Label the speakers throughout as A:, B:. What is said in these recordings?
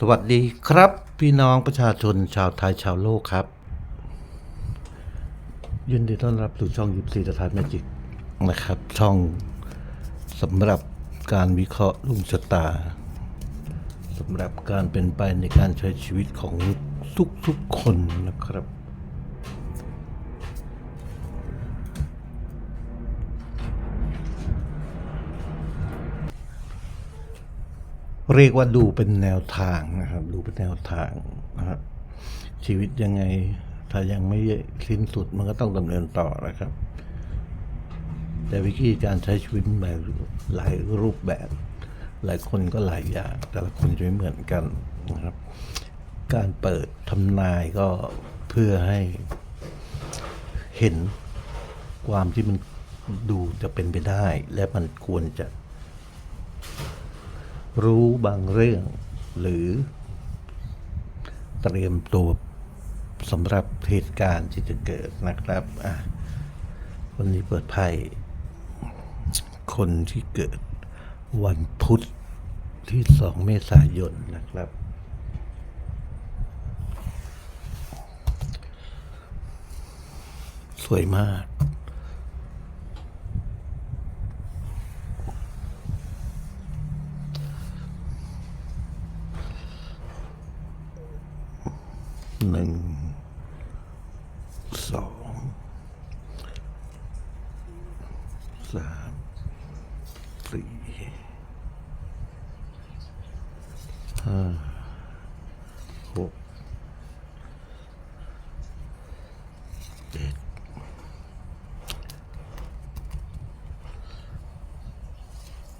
A: สวัสดีครับ พี่น้องประชาชนชาวไทยชาวโลกครับ ยินดีต้อนรับสู่ช่องยิปซีสถานแมจิกนะครับ ช่องสำหรับการวิเคราะห์ลุงชะตาสำหรับการเป็นไปในการใช้ชีวิตของทุกๆคนนะครับ เรียกว่าดูเป็นแนวทางนะครับ ดูเป็นแนวทางนะครับ ชีวิตยังไงถ้ายังไม่สิ้นสุดมันก็ต้องดำเนินต่อนะครับ แต่วิธีการใช้ชีวิตแบบหลายรูปแบบ หลายคนก็หลายอย่างแต่ละคนจะไม่เหมือนกันนะครับ การเปิดทำนายก็เพื่อให้เห็นความที่มันดูจะเป็นไปได้ และมันควรจะ รู้บางเรื่อง หรือ เตรียมตัวสำหรับเหตุการณ์ที่จะเกิดนะครับวันนี้เปิดไพ่คนที่เกิดวันพุธที่สองเมษายนนะครับ สวยมาก หนึ่งสองสามสี่ห้าหกเจ็ด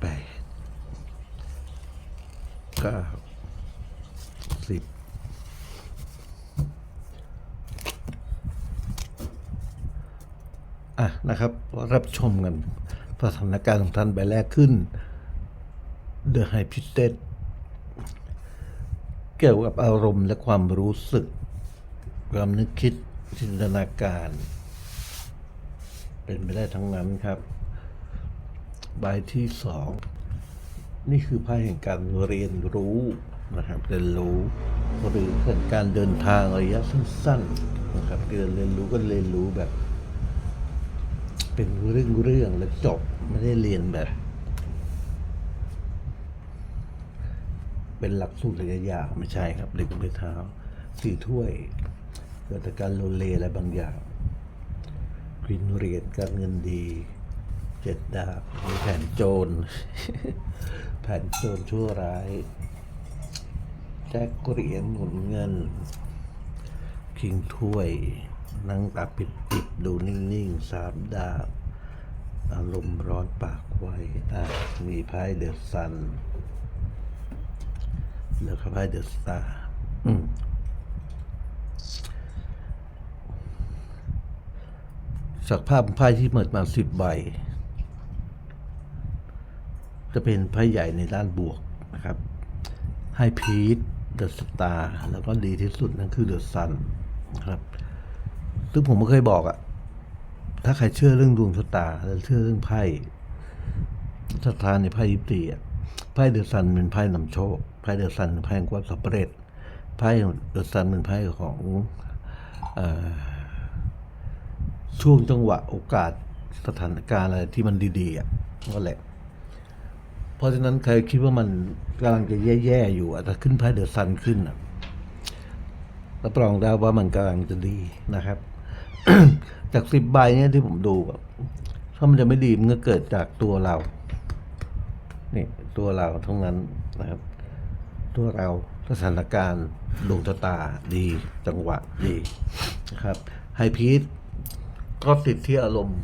A: แปดเก้า สิบ อะ นะครับ รับชมกันสถานการณ์ของท่านใบแรกขึ้น The h y p i t e d เกี่ยวกับอารมณ์และความรู้สึก ความนึกคิดจินตนาการ เป็นไปได้ทั้งนั้นครับ ใบที่สองนี่คือไพ่แห่งการเรียนรู้นะครับเรียนรู้หรือเกิดการเดินทางระยะสั้นๆนะครับเรียนเรียนรู้ก็เรียนรู้แบบ เป็นเรื่องเรื่องๆแล้วจบไม่ได้เรียนแบบ เป็นหลักสูตรระยะยาวไม่ใช่ครับ เด็กไม่เท้าสี่ถ้วยเกิดจากการโลเลอะไรบางอย่างกรินเหรียญการเงินดีเจ็ดดาบมีแผนโจรแผนโจรชั่วร้ายแจ็คเหรียญหมุนเงินคิงถ้วย นั่งตาปิดปิดดูนิ่งๆสามดาบอารมณ์ร้อนปากไวอะมีไพ่เดอะซันแล้วก็ไพ่เดอะสตาร์จากภาพไพ่ที่เปิดมาสิบใบ จะเป็นไพ่ใหญ่ในด้านบวกนะครับ ให้พีทเดอะสตาร์แล้วก็ดีที่สุดนั่นคือเดอะซันนะครับ ซึ่งผมก็เคยบอกอะถ้าใครเชื่อเรื่องดวงชะตาและเชื่อเรื่องไพ่ศรัทธาในไพ่ยิปตีอะไพ่เดอะซันเป็นไพ่นำโชคไพ่เดอะซันเป็นไพ่แห่งความสำเร็จไพ่เดอะซันเป็นไพ่ของอช่วงจังหวะโอกาสสถานการณ์อะไรที่มันดีๆอะก็แหละ เพราะฉะนั้นใครคิดว่ามันกำลังจะแย่ๆอยู่อะถ้าขึ้นไพ่เดอะซันขึ้นอะรับรองได้ว่ามันกำลังจะดีนะครับ จากสิบใบเนี่ยที่ผมดูแบบถ้ามันจะไม่ดีมันก็เกิดจากตัวเรา นี่ตัวเราทั้งนั้นนะครับ ตัวเราสถานการณ์ดวงชะตาดี จังหวะดีนะครับไฮพีทก็ติดที่อารมณ์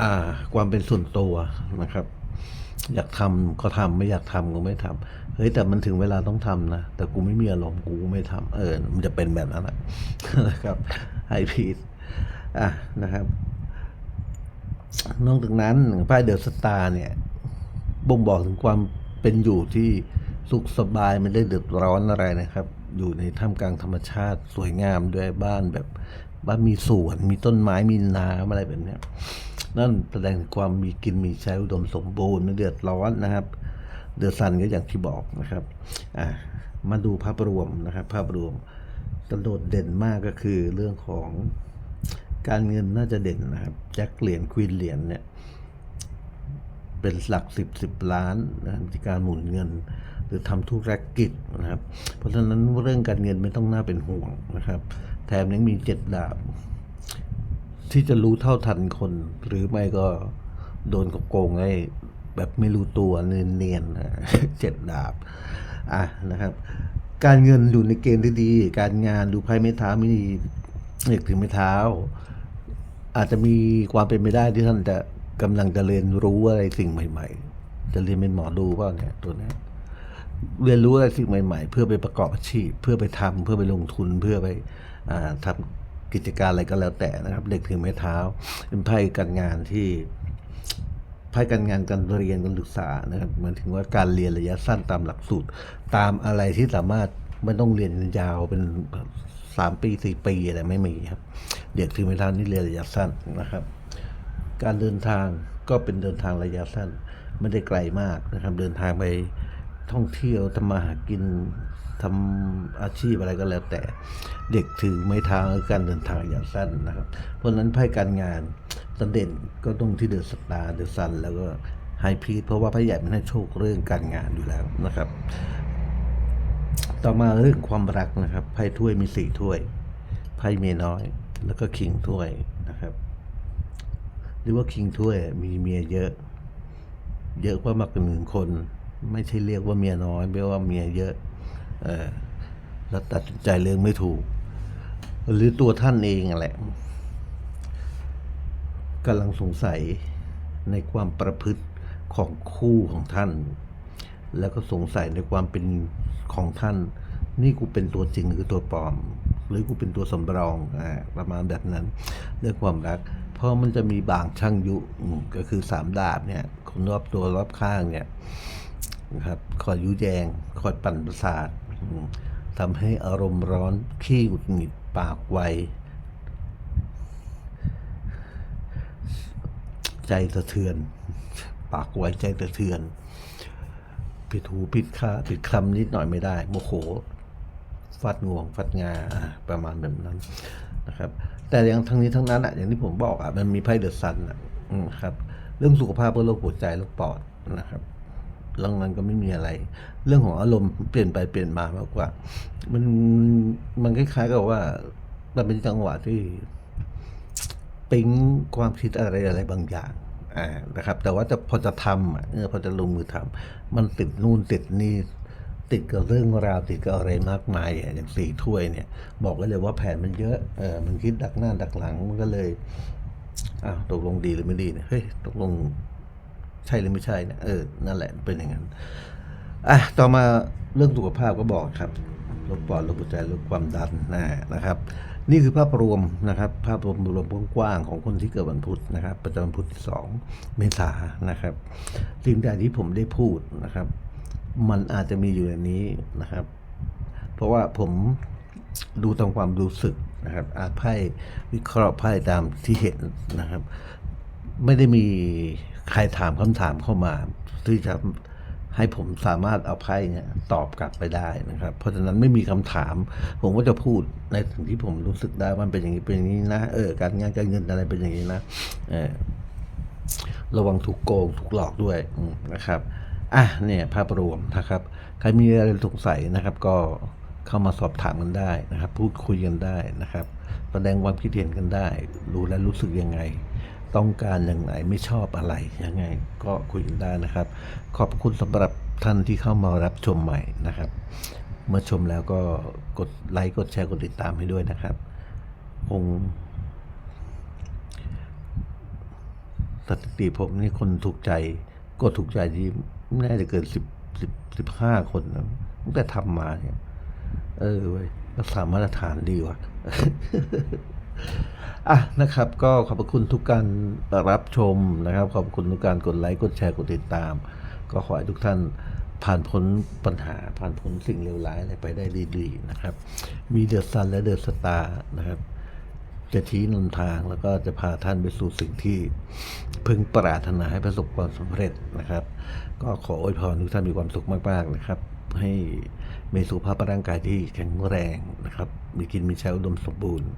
A: อ่า ความเป็นส่วนตัวนะครับ อยากทำก็ทำไม่อยากทำก็ไม่ทำเฮ้ยแต่มันถึงเวลาต้องทำนะแต่กูไม่มีอารมณ์กูไม่ทำเออ มันจะเป็นแบบนั้นแหละนะครับ ไฮพีทอะนะครับ นอกจากนั้นไพ่เดอะสตาร์เนี่ย บ่งบอกถึงความเป็นอยู่ที่สุขสบายไม่ได้เดือดร้อนอะไรนะครับ อยู่ในท่ามกลางธรรมชาติสวยงามด้วยบ้านแบบบ้านมีสวนมีต้นไม้มีน้ำอะไรแบบนี้นั่นแสดงถึงความมีกินมีใช้อุดมสมบูรณ์ไม่เดือดร้อนนะครับ เดือะซันก็อย่างที่บอกนะครับอะมาดูภาพรวมนะครับ ภาพรวม กระโดดเด่นมากก็คือเรื่องของการเงินน่าจะเด่นนะครับแจ็คเหรียญควีนเหรียญเนี่ย เป็นหลักสิบสิบล้านนะครับการหมุนเงิน หรือทำธุรกิจนะครับ เพราะฉะนั้นเรื่องการเงินไม่ต้องน่าเป็นห่วงนะครับ แถมยังมีเจ็ดดาบ ที่จะรู้เท่าทันคน หรือไม่ก็โดนโกงไอ้แบบไม่รู้ตัวเนียนๆเจ็ดดาบอะนะครับ การเงินอยู่ในเกณฑ์ที่ดี การงานดูไพ่ไม้เท้ามีเอกถึงไม้เท้า อาจจะมีความเป็นไปได้ที่ท่านจะกำลังจะเรียนรู้อะไรสิ่งใหม่ ๆ จะเรียนเป็นหมอดูเปล่าเนี่ยตัวนี้เรียนรู้อะไรสิ่งใหม่ ๆ เพื่อไปประกอบอาชีพ เพื่อไปทำเพื่อไปลงทุนเพื่อไปอ่าทำกิจการอะไรก็แล้วแต่นะครับ เด็กถึงไม้เท้า เป็นไพ่การงานที่ ไพ่การงานการเรียนการศึกษานะครับหมายถึงว่าการเรียนระยะสั้นตามหลักสูตร ตามอะไรที่สามารถไม่ต้องเรียนยาวเป็นสามปีสี่ปีอะไรไม่มีครับ เด็กถึงไม้เท้านี่เรียนระยะสั้นนะครับ การเดินทางก็เป็นเดินทางระยะสั้น ไม่ได้ไกลมากนะครับ เดินทางไปท่องเที่ยวทำมาหากินทำอาชีพอะไรก็แล้วแต่ เด็กถือไม้เท้าการเดินทางระยะสั้นนะครับ เพราะฉะนั้นไพ่การงาน สเด่นก็ต้องที่เดอะสตาร์เดอะซันแล้วก็ไฮพีทเพราะว่าไพ่ใหญ่มันให้โชคเรื่องการงานอยู่แล้วนะครับ ต่อมาเรื่องความรักนะครับไพ่ถ้วยมีสี่ถ้วย ไพ่เมียน้อย แล้วก็คิงถ้วยนะครับ หรือว่าคิงถ้วยมีเมียเยอะ เยอะกว่ามากกว่าหนึ่งคน ไม่ใช่เรียกว่าเมียน้อยไม่ว่าเมียเยอะเออแล้วตัดสินใจเรื่องไม่ถูก หรือตัวท่านเองแหละ กำลังสงสัยในความประพฤติของคู่ของท่าน แล้วก็สงสัยในความเป็นของท่าน นี่กูเป็นตัวจริงหรือตัวปลอม หรือกูเป็นตัวสำรองอ่าประมาณแบบนั้นเรื่องความรัก เพราะมันจะมีบางช่างยุก็คือสามดาบเนี่ยคนรอบตัวรอบข้างเนี่ยนะครับคอยยุแยงคอยปั่นประสาททำให้อารมณ์ร้อนขี้หงุดหงิดปากไว ใจสะเทือน ปากไวใจสะเทือนผิดหูผิดค่าผิดคำนิดหน่อยไม่ได้โมโหฟัดงวงฟัดงาประมาณแบบนั้นนะครับ แต่อย่างทั้งนี้ทั้งนั้นอะอย่างที่ผมบอกอะมันมีไพ่เดอะซันอะอืมครับ เรื่องสุขภาพก็โรคหัวใจโรคปอดนะครับเรื่องนั้นก็ไม่มีอะไร เรื่องของอารมณ์เปลี่ยนไปเปลี่ยนมามากกว่า มันมันคล้ายๆกับว่า มันเป็นจังหวะที่ ปิ๊งความคิดอะไรอะไรบางอย่างนะครับ แต่ว่าจะพอจะทำเออพอจะลงมือทำมันติดนู่นติดนี่ติดกับเรื่องราวติดกับอะไรมากมายอย่างสี่ถ้วยเนี่ย บอกไว้เลยว่าแผนมันเยอะเออมันคิดดักหน้าดักหลังมันก็เลยอ้าวตกลงดีหรือไม่ดีเนี่ยเฮ้ยตกลงใช่หรือไม่ใช่เนี่ยเออนั่นแหละเป็นอย่างนั้นอะต่อมาเรื่องสุขภาพก็บอกครับลดปอดลดหัวใจลดความดันนะครับ นี่คือภาพรวมนะครับ ภาพรวมรวมกว้างๆของคนที่เกิดวันพุธนะครับ ประจำวันพุธที่สองเมษานะครับ สิ่งใดที่ผมได้พูดนะครับ มันอาจจะมีอยู่ในนี้นะครับ เพราะว่าผมดูตามความรู้สึกนะครับอาจไพ่วิเคราะห์ไพ่ตามที่เห็นนะครับ ไม่ได้มีใครถามคำถามเข้ามาที่จะ ให้ผมสามารถเอาไพ่เนี่ยตอบกลับไปได้นะครับ เพราะฉะนั้นไม่มีคำถาม ผมก็จะพูดในสิ่งที่ผมรู้สึกได้มันเป็นอย่างนี้เป็นอย่างนี้นะเออการงานการเงินอะไรเป็นอย่างนี้นะเออระวังถูกโกงถูกหลอกด้วยนะครับอะเนี่ยภาพรวมนะครับ ใครมีอะไรสงสัยนะครับ ก็เข้ามาสอบถามกันได้นะครับ พูดคุยกันได้นะครับ แสดงความคิดเห็นกันได้ รู้และรู้สึกยังไง ต้องการอย่างไรไม่ชอบอะไรยังไงก็คุยกันได้นะครับ ขอบคุณสำหรับท่านที่เข้ามารับชมใหม่นะครับ เมื่อชมแล้วก็กดไลค์กดแชร์กดติดตามให้ด้วยนะครับคงสถิติผมนี่คนถูกใจ ก็ถูกใจที่ไม่น่าจะเกินสิบสิบสิบห้าคนนะตั้งแต่ทำมาเนี่ย เออเว้ยรักษามาตรฐานดีว่ะ อะนะครับก็ขอบคุณทุกการรับชมนะครับ ขอบคุณทุกการกดไลค์กดแชร์กดติดตาม ก็ขอให้ทุกท่านผ่านพ้นปัญหาผ่านพ้นสิ่งเลวร้ายอะไรไปได้ดีๆนะครับ มีเดอะซันและเดอะสตาร์นะครับ จะชี้นำทางแล้วก็จะพาท่านไปสู่สิ่งที่พึงปรารถนาให้ประสบความสำเร็จนะครับ ก็ขออวยพรทุกท่านมีความสุขมากๆนะครับ ให้มีสุขภาพร่างกายที่แข็งแรงนะครับ มีกินมีใช้อุดมสมบูรณ์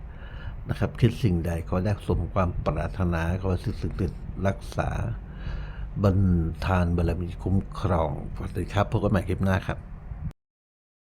A: นะครับคิดสิ่งใดขอได้สมความปรารถนาขอสิ่งสิ่งติดรักษาบรรทานบารมีคุ้มครองสวัสดีครับพบกันใหม่คลิปหน้าครับ